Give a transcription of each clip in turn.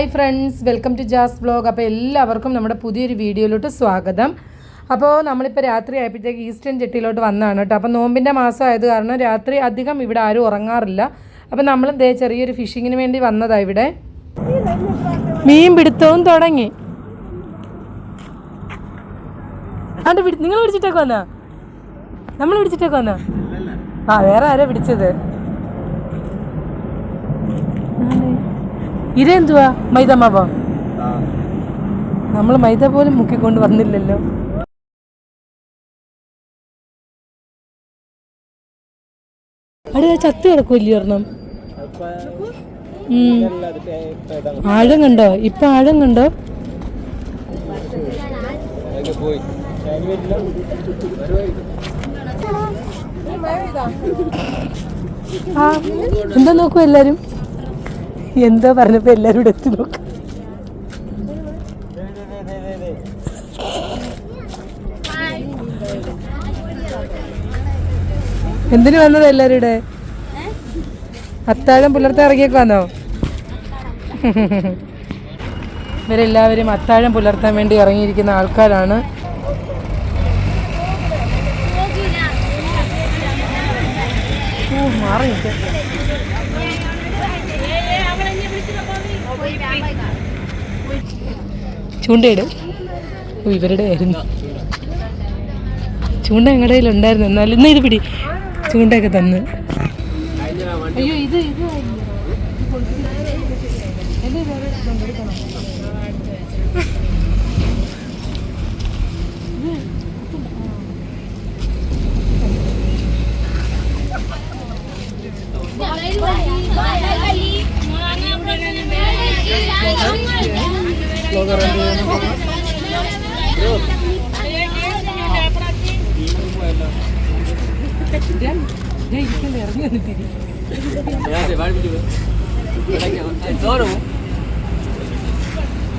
Hi friends welcome to Jas vlog അപ്പോൾ എല്ലാവർക്കും നമ്മുടെ പുതിയൊരു വീഡിയോയിലോട്ട് സ്വാഗതം. അപ്പോൾ നമ്മളിപ്പോൾ രാത്രി ആയപ്പോഴത്തേക്ക് ഈസ്റ്റേൺ ജെട്ടിയിലോട്ട് വന്നതാണ് കേട്ടോ. അപ്പോൾ നോമ്പിന്റെ മാസം ആയത് കാരണം രാത്രി അധികം ഇവിടെ ആരും ഉറങ്ങാറില്ല. അപ്പോൾ നമ്മൾ ദേ ചെറിയൊരു ഫിഷിങ്ങിന് വേണ്ടി വന്നതാണ് ഇവിടെ. മീൻ പിടുത്തവും തുടങ്ങി. അത് നിങ്ങൾ പിടിച്ചിട്ടേക്ക് വന്നാ? നമ്മൾ പിടിച്ചിട്ടേക്ക് വന്നാ? ആ വേറെ ആരാ പിടിച്ചത്? ഇതെന്തുവാ? മൈദ മാവോ നമ്മൾ മൈദ പോലും മുക്കിക്കൊണ്ട് വന്നില്ലല്ലോ. അവിടെ ചത്ത് കിടക്കൂല്ലേ ഒരെണ്ണം. ആഴം കണ്ടോ? ഇപ്പൊ ആഴം കണ്ടോ? ആ എന്താ നോക്കൂ എല്ലാരും? എന്താ പറഞ്ഞപ്പോ എല്ലാരും ഇവിടെ എത്തി നോക്ക. എന്തിനു വന്നത് എല്ലാരും ഇവിടെ? അത്താഴം പുലർത്തെ ഇറങ്ങിയൊക്കെ വന്നോ? ഇവരെല്ലാവരും അത്താഴം പുലർത്താൻ വേണ്ടി ഇറങ്ങിയിരിക്കുന്ന ആൾക്കാരാണ്. മാറി നിൽക്കാം ചൂണ്ടയിട് ഓ ഇവരുടെ ആയിരുന്നു ചൂണ്ട ഞങ്ങളുടെ കയ്യിൽ ഉണ്ടായിരുന്നു എന്നാലും ഇന്ന് ഇത് പിടി ചൂണ്ടയൊക്കെ തന്ന് അയ്യോ ഇത് ഇത്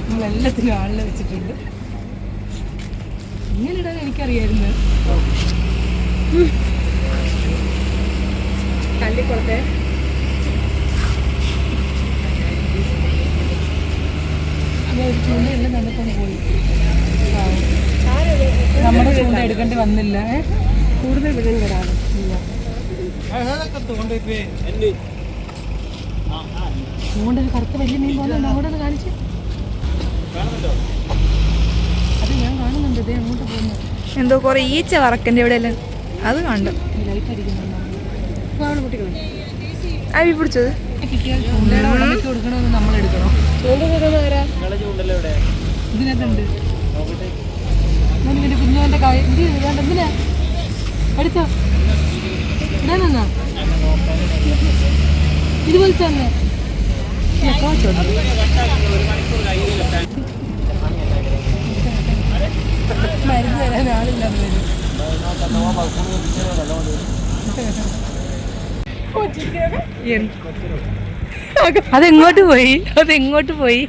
നമ്മളെല്ലാത്തിനും ആളിനെ വെച്ചിട്ടുണ്ട്. ഇങ്ങനെ ഇടാൻ എനിക്കറിയായിരുന്നു. കല്ലിക്കുളത്തെ ചൂണ്ടയെല്ലാം പോയി നമ്മുടെ ചൂണ്ട എടുക്കേണ്ടി വന്നില്ല? കൂടുതൽ ഇല്ല ചൂണ്ട ഒരു കറുത്ത വലിയ മീൻ പോലെ അങ്ങോട്ട് ഒന്ന് കാണിച്ച് അത് ഞാൻ കാണുന്നുണ്ട് ഇതേ അങ്ങോട്ട് പോകുന്നു എന്തോ കുറെ ഈച്ച വറക്കന്റെ ഇവിടെ എല്ലാം. അത് കണ്ടു. ലൈറ്റ് അടിക്കുന്നുണ്ടോ അഴി പിടിച്ചത്. കിട്ടിയാൽ ചൂണ്ടയുടെ ഉടമയ്ക്ക് കൊടുക്കണമെന്ന് നമ്മൾ എടുക്കണം ഇതിനകത്തുണ്ട്. ഞാൻ ഇവന്റെ കുഞ്ഞോന്റെ? ഇതാണ്ട് എന്തിനാ അടിച്ചോ ഇടാനാ ഇതുപോലത്തെ തന്നെ. മരുന്ന് തരാൻ ആളില്ലാന്ന് വരും അതെങ്ങോട്ട് പോയി? അത് എങ്ങോട്ട് പോയി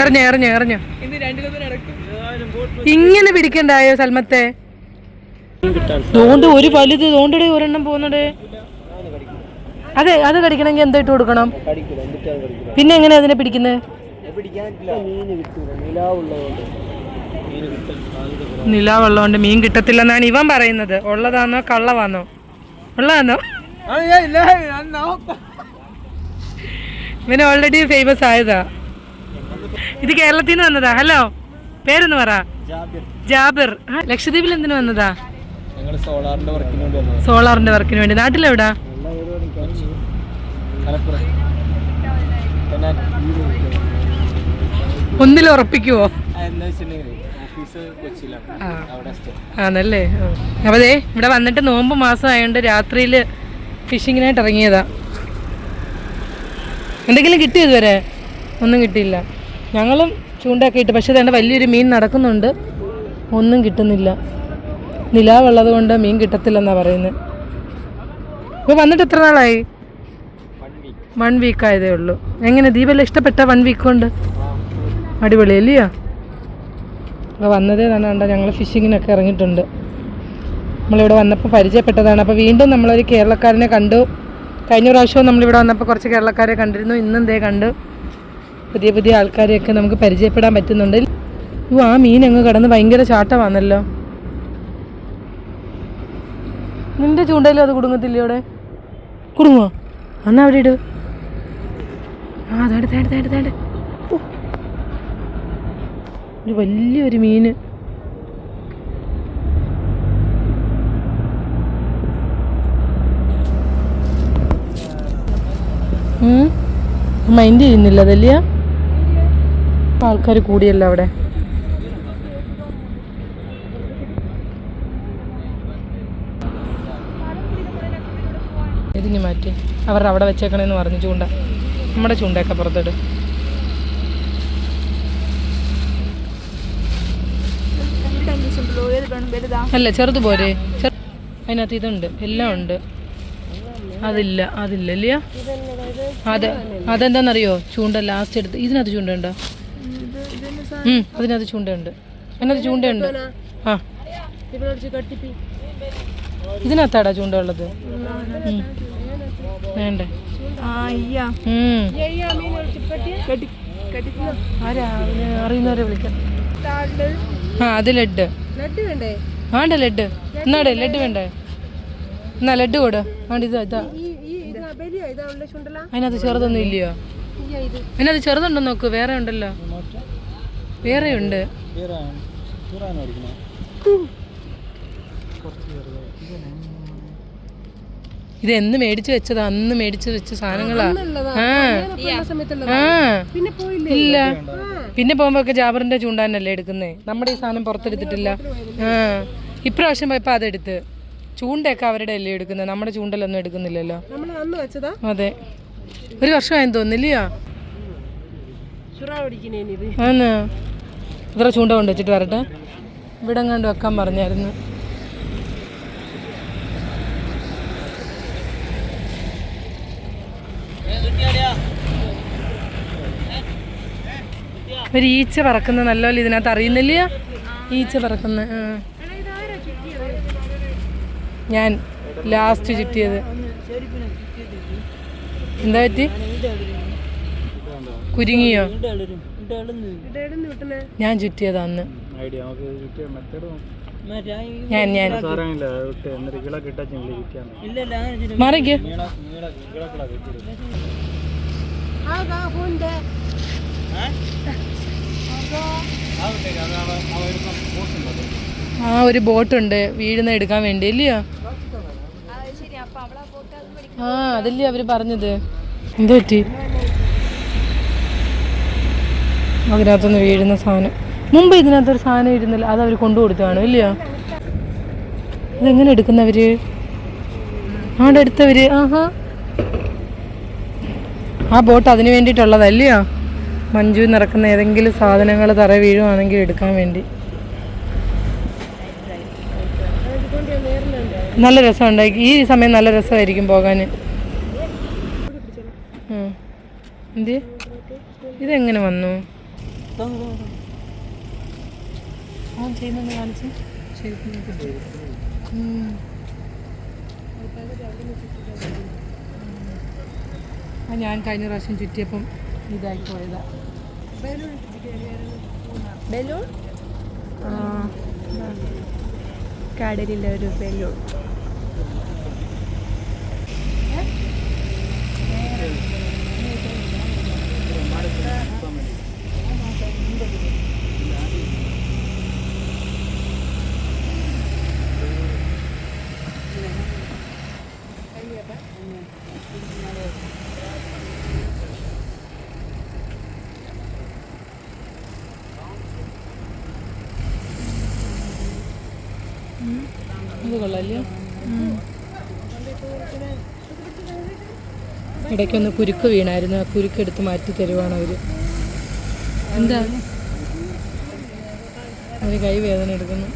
എറിഞ്ഞോ എറിഞ്ഞോ എറിഞ്ഞോ? ഇങ്ങനെ പിടിക്കണ്ടായോ സൽമത്തെ? തോണ്ട് ഒരു വലുത് തോണ്ടടേ ഒരെണ്ണം പോകുന്നുണ്ട് അതെ അത് കടിക്കണമെങ്കിൽ എന്താ ഇട്ട് കൊടുക്കണം. പിന്നെ എങ്ങനെ അതിനെ പിടിക്കുന്നത് നിലാവുള്ളതുകൊണ്ട് മീൻ കിട്ടത്തില്ലെന്നാണ് ഇവൻ പറയുന്നത്. ഉള്ളതാണോ കള്ളവാന്നോ? ഉള്ളതാണോ ഇവന് ഓൾറെഡി ഫേമസ് ആയതാ. ഇത് കേരളത്തിൽ നിന്ന് വന്നതാ. ഹലോ പേരൊന്ന് പറ. ജാബിർ. ലക്ഷദ്വീപിൽ എന്തിനു വന്നതാ? സോളാറിന്റെ വർക്കിന് വേണ്ടി സോളാറിന്റെ വർക്കിന് വേണ്ടി. നാട്ടിലെവിടാ? ഒന്നിൽ ഉറപ്പിക്കുവോ ആണല്ലേ? അപ്പോൾ ദേ ഇവിടെ വന്നിട്ട് നോമ്പ് മാസം ആയതുകൊണ്ട് രാത്രിയിൽ ഫിഷിങ്ങിനായിട്ട് ഇറങ്ങിയതാ. എന്തെങ്കിലും കിട്ടിയോ ഇതുവരെ? ഒന്നും കിട്ടിയില്ല. ഞങ്ങളും ചൂണ്ടയൊക്കെ ഇട്ട് പക്ഷേ വേണ്ട വലിയൊരു മീൻ നടക്കുന്നുണ്ട്. ഒന്നും കിട്ടുന്നില്ല. നിലാവുള്ളത് കൊണ്ട് മീൻ കിട്ടത്തില്ലെന്നാണ് പറയുന്നത് ഇപ്പോൾ വന്നിട്ട് എത്ര നാളായി? വൺ വീക്ക് ആയതേ ഉള്ളൂ. എങ്ങനെ ദീപല്ല ഇഷ്ടപ്പെട്ട വൺ വീക്ക് കൊണ്ട്? അടിപൊളി അല്ലയോ? അപ്പോൾ വന്നതേ തന്നെ കണ്ട ഞങ്ങൾ ഫിഷിങ്ങിനൊക്കെ ഇറങ്ങിയിട്ടുണ്ട്. നമ്മളിവിടെ വന്നപ്പോൾ പരിചയപ്പെട്ടതാണ്. അപ്പോൾ വീണ്ടും നമ്മളൊരു കേരളക്കാരനെ കണ്ടു. കഴിഞ്ഞ പ്രാവശ്യവും നമ്മളിവിടെ വന്നപ്പോൾ കുറച്ച് കേരളക്കാരെ കണ്ടിരുന്നു. ഇന്നും ദേ കണ്ടു പുതിയ പുതിയ ആൾക്കാരെയൊക്കെ നമുക്ക് പരിചയപ്പെടാൻ പറ്റുന്നുണ്ട്. ഓ ആ മീൻ അങ്ങ് കിടന്ന് ഭയങ്കര ചാട്ടമാണല്ലോ. നിന്റെ ചൂണ്ടയിലും അത് കുടുങ്ങത്തില്ലേ അവിടെ? കുടുങ്ങോ എന്നാ അവിടെ ഇട്. ആ തേട് തേട് തേട് തേട് ഓ. ഒരു വലിയൊരു മീന്. മൈൻഡ് ചെയ്യുന്നില്ല അതല്ല ആൾക്കാർ കൂടിയല്ലോ അവിടെ. ഇതിങ്ങി മാറ്റി. അവരുടെ അവിടെ വെച്ചേക്കണേന്ന് പറഞ്ഞു. ചൂണ്ട. നമ്മുടെ ചൂണ്ടയൊക്കെ പുറത്തിട്ട് അല്ല ചെറുത് പോരെ. അതിനകത്ത് ഇതുണ്ട്. എല്ലാം ഉണ്ട്. അതില്ല. അതില്ല ഇല്ലയ? അതെ അതെന്താണെന്നറിയോ ചൂണ്ട ലാസ്റ്റ് എടുത്ത് ഇതിനകത്ത് ചൂണ്ടയുണ്ടോ അതിനകത്ത് ചൂണ്ടയുണ്ട് അതിനകത്ത് ചൂണ്ടയുണ്ട് ആ. ഇതിനകത്താടാ ചൂണ്ട ഉള്ളത്. വേണ്ടേ? അറിയുന്നവരെ വിളിക്കാം. ആ അത് ലഡ് വേണ്ടേ? വേണ്ട ലഡ് എന്നാടേ ലഡ് വേണ്ടേ? എന്നാ ലഡ് കൊടു. വേണ്ട ഇതാ ഇതാ. അതിനകത്ത് ചെറുതൊന്നും ഇല്ലയോ? അതിനകത്ത് ചെറുതുണ്ടോ നോക്ക്? വേറെ ഉണ്ടല്ലോ. വേറെ ഉണ്ട്. ഇത് എന്ന് മേടിച്ചു വെച്ചതാ അന്ന് മേടിച്ചു വെച്ച സാധനങ്ങളാണ് ഇല്ല. പിന്നെ പോകുമ്പോ ഒക്കെ ജാബറിന്റെ ചൂണ്ടാനല്ലേ എടുക്കുന്നേ? നമ്മുടെ ഈ സാധനം പുറത്തെടുത്തിട്ടില്ല. ആ. ഇപ്രാവശ്യം പോയപ്പോ അതെടുത്ത്. ചൂണ്ടയൊക്കെ അവരുടെ അല്ലേ എടുക്കുന്നത് നമ്മുടെ ചൂണ്ടലൊന്നും എടുക്കുന്നില്ലല്ലോ. അതെ. ഒരു വർഷമായെന്ന് തോന്നില്ലയോ ആന്ന്. ഇവരെ ചൂണ്ട കൊണ്ടുവച്ചിട്ട് വരട്ടെ. ഇവിടെ കണ്ട് വെക്കാൻ പറഞ്ഞായിരുന്നു. ഒരു ഈച്ച പറക്കുന്ന നല്ലപോലെ ഇതിനകത്ത് അറിയുന്നില്ല ഈച്ച പറക്കുന്ന ഞാൻ ലാസ്റ്റ് ചുറ്റിയത്. എന്താ പറ്റി? കുരുങ്ങിയോ? ഞാൻ ചുറ്റിയത് അന്ന്. ഐഡിയ നമുക്ക് കിട്ടിയ മെത്തേഡ് ഞാൻ ഞാൻ. മറിക്ക്. ആ ആ ഒരു ബോട്ടുണ്ട്. വീഴുന്ന എടുക്കാൻ വേണ്ടി ഇല്ലയോ? ആ അതല്ലേ അവർ പറഞ്ഞത്. എന്ത് പറ്റി? അതിനകത്തുനിന്ന് വീഴുന്ന സാധനം. മുമ്പ് ഇതിനകത്തൊരു സാധനം ഇരുന്നില്ല. അത് അവർ കൊണ്ടു കൊടുത്തതാണ് ഇല്ലയോ? ഇതെങ്ങനെ എടുക്കുന്നവര്? ആടെ എടുത്തവര്? ആഹാ. ആ ബോട്ട് അതിന് വേണ്ടിയിട്ടുള്ളതല്ലയോ? മഞ്ജു നിറക്കുന്ന ഏതെങ്കിലും സാധനങ്ങൾ തറ വീഴുവാണെങ്കിൽ എടുക്കാൻ വേണ്ടി. നല്ല രസമുണ്ട് ഈ സമയം നല്ല രസമായിരിക്കും പോകാൻ എന്ത്? ഇതെങ്ങനെ വന്നു? ഞാൻ കഴിഞ്ഞ പ്രാവശ്യം ചുറ്റിയപ്പം ഇതായി പോയതാ ബലൂൺ കടലിലെ ഒരു ബലൂൺ. ഇത് കൊള്ളാല്ലേ ഇടയ്ക്കൊന്ന് കുരുക്ക് വീണായിരുന്നു. ആ കുരുക്ക് എടുത്ത് മാറ്റി തരുവാണ് അവർ. എന്താ? അവർ കൈ വേദന എടുക്കുന്നു.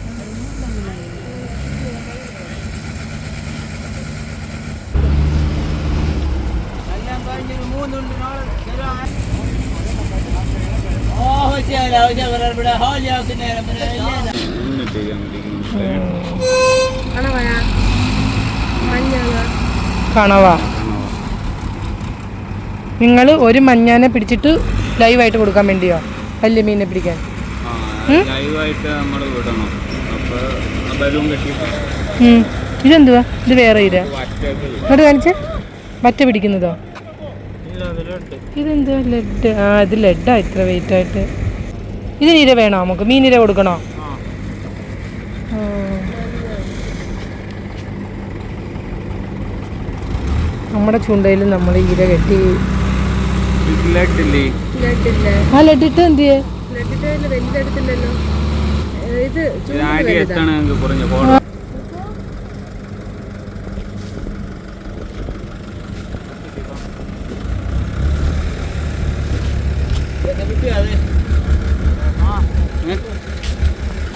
ഓ കണവ നിങ്ങൾ ഒരു മഞ്ഞാനെ പിടിച്ചിട്ട് ലൈവായിട്ട് കൊടുക്കാൻ വേണ്ടിയോ? വലിയ മീനെ പിടിക്കാൻ ലൈവായിട്ട് നമ്മൾ വിടണം. അപ്പോൾ ബലൂൺ കെട്ടിയിട്ട്. ഉം. ഇതെന്തുവാ? ഇത് വേറെ ഇര. ഇങ്ങോട്ട് കാണിച്ചേ. വറ്റ പിടിക്കുന്നതോ? ഇല്ല അതിലുണ്ട് ഇതെന്തുവാ ലെഡ് ആ ഇത് ലെഡാ ഇത്ര വെയിറ്റ് ആയിട്ട്. ഇതിന് ഇര വേണോ നമുക്ക്? മീനിര കൊടുക്കണോ. നമ്മുടെ ചൂണ്ടയിൽ നമ്മൾ ഇര കെട്ടി. ആ ലഡിട്ട് എന്ത് ചെയ്യേ? ആടി എത്താണ് ഞങ്ങൾക്ക് കുറഞ്ഞ കോട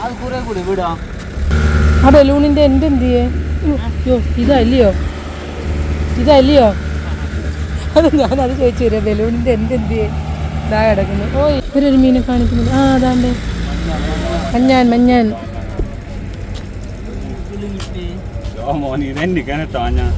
അത് കുറെ കൂടി വിടാ ആ ബലൂണിന്റെ എന്റെ എന്ത് ചെയ്യോ ഇതല്ലയോ? ഇതല്ലയോ? അത് ഞാനത് ചോദിച്ചു തരാം. ബലൂണിന്റെ എന്റെ എന്ത് ഇതാ കിടക്കുന്നു. ഓ ഇവരൊരു മീനെ കാണിക്കുന്നു ആ അതാണ്ട്. മഞ്ഞാൻ മഞ്ഞാൻ. ഞാൻ.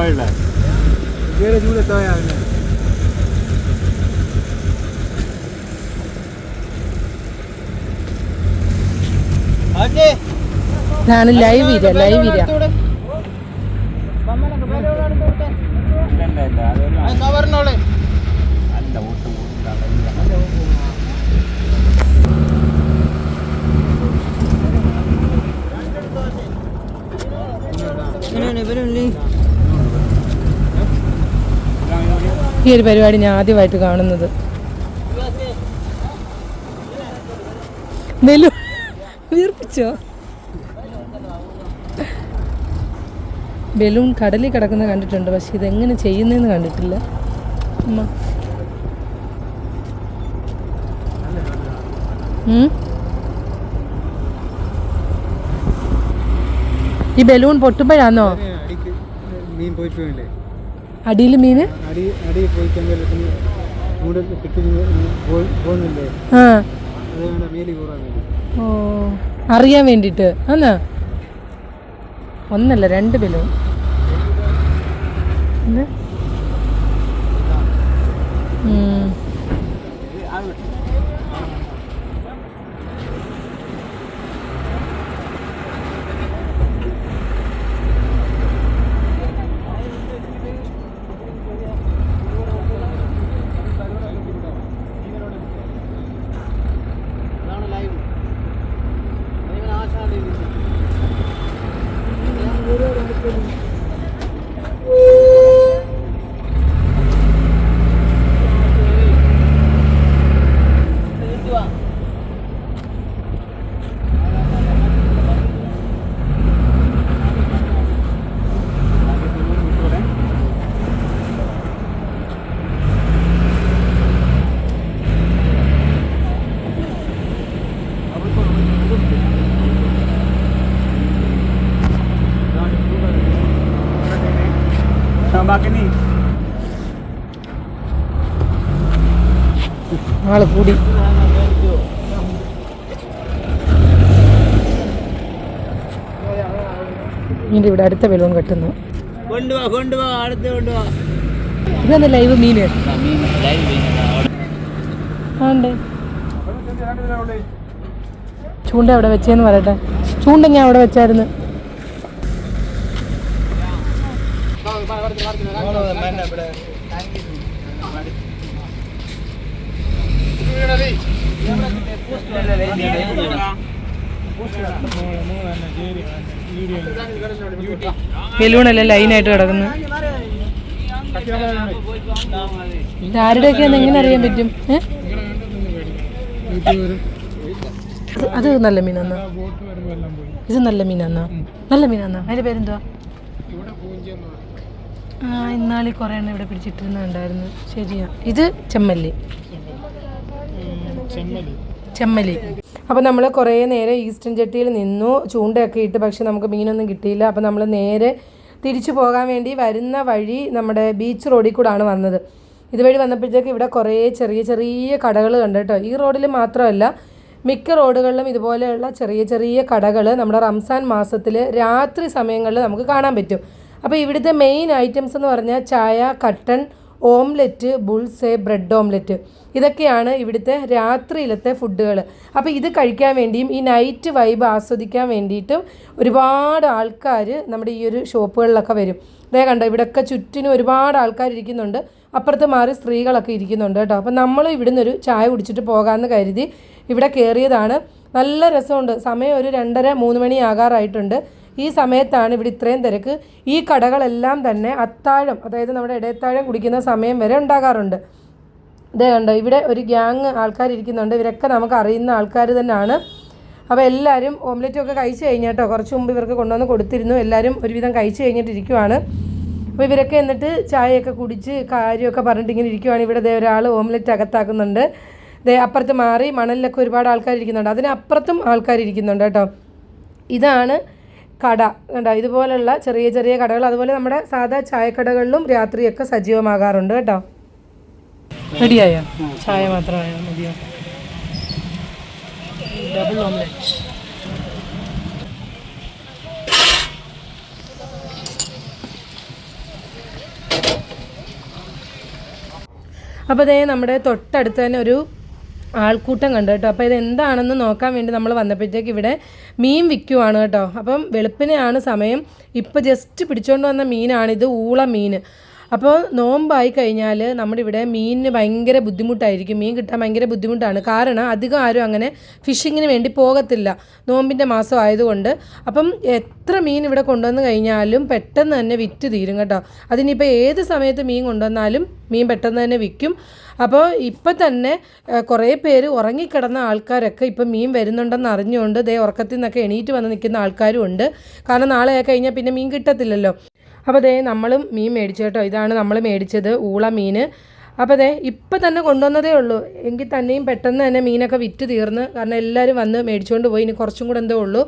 ചൂണ്ടലാനെ പോയുള്ള ഞാൻ ലൈവ് ഇര ലൈവ് ഇര അല്ല ഈ ഒരു പരിപാടി ഞാൻ ആദ്യമായിട്ട് കാണുന്നത്. വീർപ്പിച്ചോ? ബലൂൺ കടലിൽ കിടക്കുന്ന കണ്ടിട്ടുണ്ട് പക്ഷെ ഇതെങ്ങനെ ചെയ്യുന്നതെന്ന് കണ്ടിട്ടില്ല. ഈ ബലൂൺ പൊട്ടുമ്പോഴാന്നോ? മീൻ വേണ്ടേ അടിയിൽ മീന് ഓ അറിയാൻ വേണ്ടിട്ട് ആന്നാ? ഒന്നല്ല രണ്ട് ബലൂൺ എന്ത്? ബാക്കി നീ. ആൾ കൂടി. ഇവിടെ അടുത്ത ബലൂൺ കെട്ടുന്നു. കൊണ്ടുവാ കൊണ്ടുവാ അടുത്ത് കൊണ്ടുവാ. ഇതെന്താ ലൈവ് മീന്? ആണ്ട്. ചൂണ്ട അവിടെ വെച്ചേന്ന് പറയട്ടെ. ചൂണ്ട ഞാൻ അവിടെ വെച്ചായിരുന്നു. ബലൂണല്ലേ ലൈനായിട്ട് കിടക്കുന്നു? ഇത് എങ്ങനെ അറിയാൻ പറ്റും? അത് നല്ല മീനാന്നാ. ഇത് നല്ല മീനാന്നാ. നല്ല മീനാന്നാ. അതിന്റെ പേരെന്തുവാ? ഇന്നാളി കുറേ എണ്ണം ഇവിടെ പിടിച്ചിട്ടിരുന്നുണ്ടായിരുന്നു ശരിയാ. ഇത് ചെമ്മല്ലി. ചെമ്മലി അപ്പോൾ നമ്മൾ കുറേ നേരം ഈസ്റ്റേൺ ചട്ടിയിൽ നിന്നു ചൂണ്ടയൊക്കെ ഇട്ട് പക്ഷെ നമുക്ക് മീനൊന്നും കിട്ടിയില്ല. അപ്പോൾ നമ്മൾ നേരെ തിരിച്ചു പോകാൻ വേണ്ടി വരുന്ന വഴി നമ്മുടെ ബീച്ച് റോഡിൽ ആണ് വന്നത്. ഇതുവഴി വന്നപ്പോഴത്തേക്ക് ഇവിടെ കുറേ ചെറിയ ചെറിയ കടകൾ കണ്ടു കേട്ടോ. ഈ റോഡിൽ മാത്രമല്ല മിക്ക റോഡുകളിലും ഇതുപോലെയുള്ള ചെറിയ ചെറിയ കടകൾ നമ്മുടെ റംസാൻ മാസത്തിൽ രാത്രി സമയങ്ങളിൽ നമുക്ക് കാണാൻ പറ്റും. അപ്പോൾ ഇവിടുത്തെ മെയിൻ ഐറ്റംസ് എന്ന് പറഞ്ഞാൽ ചായ കട്ടൺ ഓംലെറ്റ് ബുൾസേ ബ്രെഡ് ഓംലെറ്റ് ഇതൊക്കെയാണ് ഇവിടുത്തെ രാത്രിയിലത്തെ ഫുഡുകൾ അപ്പോൾ ഇത് കഴിക്കാൻ വേണ്ടിയും ഈ നൈറ്റ് വൈബ് ആസ്വദിക്കാൻ വേണ്ടിയിട്ടും ഒരുപാട് ആൾക്കാർ നമ്മുടെ ഈ ഒരു ഷോപ്പുകളിലൊക്കെ വരും. അതേ കണ്ടോ ഇവിടെയൊക്കെ ചുറ്റിനും ഒരുപാട് ആൾക്കാർ ഇരിക്കുന്നുണ്ട്. അപ്പുറത്ത് മാറി സ്ത്രീകളൊക്കെ ഇരിക്കുന്നുണ്ട് കേട്ടോ. അപ്പോൾ നമ്മൾ ഇവിടുന്ന് ഒരു ചായ കുടിച്ചിട്ട് പോകാമെന്ന് കരുതി ഇവിടെ കയറിയതാണ് നല്ല രസമുണ്ട്. സമയം ഒരു രണ്ടര മൂന്ന് മണി ആകാറായിട്ടുണ്ട്. ഈ സമയത്താണ് ഇവിടെ ഇത്രയും തിരക്ക്. ഈ കടകളെല്ലാം തന്നെ അത്താഴം അതായത് നമ്മുടെ ഇടയത്താഴം കുടിക്കുന്ന സമയം വരെ ഉണ്ടാകാറുണ്ട്. ഇതേ കണ്ടോ ഇവിടെ ഒരു ഗ്യാങ് ആൾക്കാർ ഇരിക്കുന്നുണ്ട് ഇവരൊക്കെ നമുക്ക് അറിയുന്ന ആൾക്കാർ തന്നെയാണ്. അപ്പോൾ എല്ലാവരും ഓംലെറ്റും ഒക്കെ കഴിച്ച് കഴിഞ്ഞാട്ടോ കുറച്ച് മുമ്പ് ഇവർക്ക് കൊണ്ടുവന്ന് കൊടുത്തിരുന്നു. എല്ലാവരും ഒരുവിധം കഴിച്ച് കഴിഞ്ഞിട്ടിരിക്കുവാണ് അപ്പോൾ ഇവരൊക്കെ എന്നിട്ട് ചായയൊക്കെ കുടിച്ച് കാര്യമൊക്കെ പറഞ്ഞിട്ട് ഇങ്ങനെ ഇരിക്കുവാണ്. ഇവിടെ ദേ ഒരാൾ ഓംലെറ്റ് അകത്താക്കുന്നുണ്ട്. ദേ അപ്പുറത്ത് മാറി മണലിലൊക്കെ ഒരുപാട് ആൾക്കാർ ഇരിക്കുന്നുണ്ട് അതിനപ്പുറത്തും ആൾക്കാർ ഇരിക്കുന്നുണ്ട് കേട്ടോ. ഇതാണ് കട കേട്ടോ ഇതുപോലുള്ള ചെറിയ ചെറിയ കടകൾ അതുപോലെ നമ്മുടെ സാധാ ചായക്കടകളിലും രാത്രിയൊക്കെ സജീവമാകാറുണ്ട് കേട്ടോ. റെഡിയായോ? ചായ മാത്രമായോ? മതിയോ? ഡബിൾ ഓംലെറ്റ് അപ്പോൾ അതേ നമ്മുടെ തൊട്ടടുത്ത് തന്നെ ഒരു ആൾക്കൂട്ടം കണ്ടു കേട്ടോ. അപ്പോൾ ഇത് എന്താണെന്ന് നോക്കാൻ വേണ്ടി നമ്മൾ വന്നപ്പോഴത്തേക്ക് ഇവിടെ മീൻ വിൽക്കുവാണ് കേട്ടോ. അപ്പം വെളുപ്പിനെയാണ് സമയം. ഇപ്പോൾ ജസ്റ്റ് പിടിച്ചുകൊണ്ട് വന്ന മീനാണിത് ഊള മീൻ. അപ്പോൾ നോമ്പായി കഴിഞ്ഞാൽ നമ്മുടെ ഇവിടെ മീനിന് ഭയങ്കര ബുദ്ധിമുട്ടായിരിക്കും. മീൻ കിട്ടാൻ ഭയങ്കര ബുദ്ധിമുട്ടാണ്. കാരണം അധികം ആരും അങ്ങനെ ഫിഷിങ്ങിന് വേണ്ടി പോകത്തില്ല. നോമ്പിന്റെ മാസം ആയതുകൊണ്ട്. അപ്പം എത്ര മീൻ ഇവിടെ കൊണ്ടുവന്ന് കഴിഞ്ഞാലും പെട്ടെന്ന് തന്നെ വിറ്റ് തീരും കേട്ടോ. അതിനിപ്പോൾ ഏത് സമയത്ത് മീൻ കൊണ്ടുവന്നാലും മീൻ പെട്ടെന്ന് തന്നെ വിൽക്കും. അപ്പോൾ ഇപ്പം തന്നെ കുറേ പേര് ഉറങ്ങിക്കിടന്ന ആൾക്കാരൊക്കെ ഇപ്പം മീൻ വരുന്നുണ്ടെന്ന് അറിഞ്ഞുകൊണ്ട് ദേ ഉറക്കത്തിൽ നിന്നൊക്കെ എണീറ്റ് വന്ന് നിൽക്കുന്ന ആൾക്കാരും ഉണ്ട്. കാരണം നാളെ കഴിഞ്ഞാൽ പിന്നെ മീൻ കിട്ടത്തില്ലല്ലോ. അപ്പോൾ ദേ നമ്മളും മീൻ മേടിച്ചു കേട്ടോ. ഇതാണ് നമ്മൾ മേടിച്ചത് ഊള മീൻ. അപ്പോൾ അതെ ഇപ്പം തന്നെ കൊണ്ടുവന്നതേ ഉള്ളൂ. എങ്കിൽ തന്നെയും പെട്ടെന്ന് തന്നെ മീനൊക്കെ വിറ്റ് തീർന്ന്. കാരണം എല്ലാവരും വന്ന് മേടിച്ചുകൊണ്ട് പോയി. ഇനി കുറച്ചും കൂടെ എന്തോ ഉള്ളൂ.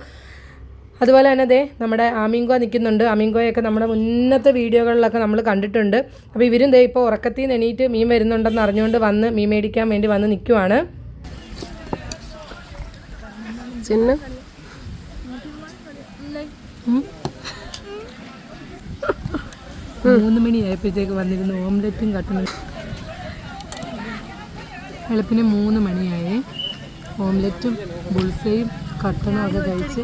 അതുപോലെ തന്നെ ദേ നമ്മുടെ ആമിങ്കോ നിൽക്കുന്നുണ്ട്. ആമിങ്കോയൊക്കെ നമ്മുടെ മുന്നത്തെ വീഡിയോകളിലൊക്കെ നമ്മൾ കണ്ടിട്ടുണ്ട്. അപ്പോൾ ഇവരും ദേ ഇപ്പോൾ ഉറക്കത്തിൽ നിന്ന് എണീറ്റ് മീൻ വരുന്നുണ്ടെന്ന് അറിഞ്ഞുകൊണ്ട് വന്ന് മീൻ മേടിക്കാൻ വേണ്ടി വന്ന് നിൽക്കുവാണ്. ചിന്ന? മൂന്ന് മണിയായപ്പോഴത്തേക്ക് വന്നിരുന്നു. ഓംലെറ്റും കട്ടണും വെളുപ്പിന് മൂന്ന് മണിയായി. ഓംലെറ്റും ബുൾസയും കട്ടനും ഒക്കെ കഴിച്ച്.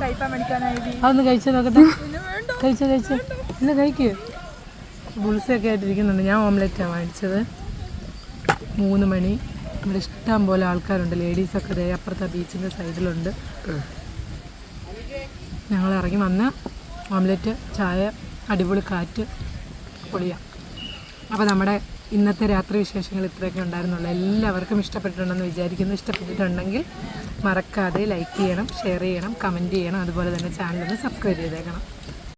അതൊന്ന് കഴിച്ചു നോക്കട്ടെ. കഴിച്ച കഴിച്ച. ഇന്ന് കഴിക്കൂ. ബുൾസയൊക്കെ ആയിട്ടിരിക്കുന്നുണ്ട്. ഞാൻ ഓംലെറ്റാണ് വാങ്ങിച്ചത്. മൂന്ന് മണി. ഇവിടെ ഇഷ്ടം പോലെ ആൾക്കാരുണ്ട്. ലേഡീസൊക്കെ ദേ അപ്പുറത്തെ ബീച്ചിന്റെ സൈഡിലുണ്ട്. ഞങ്ങൾ ഇറങ്ങി വന്ന് ഓംലെറ്റ് ചായ അടിപൊളി കാറ്റ് പൊളിയാം. അപ്പോൾ നമ്മുടെ ഇന്നത്തെ രാത്രി വിശേഷങ്ങൾ ഇത്രയൊക്കെ ഉണ്ടായിരുന്നുള്ളൂ. എല്ലാവർക്കും ഇഷ്ടപ്പെട്ടിട്ടുണ്ടെന്ന് വിചാരിക്കുന്നു. ഇഷ്ടപ്പെട്ടിട്ടുണ്ടെങ്കിൽ മറക്കാതെ ലൈക്ക് ചെയ്യണം ഷെയർ ചെയ്യണം കമന്റ് ചെയ്യണം. അതുപോലെ തന്നെ ചാനലൊന്ന് സബ്സ്ക്രൈബ് ചെയ്തേക്കണം.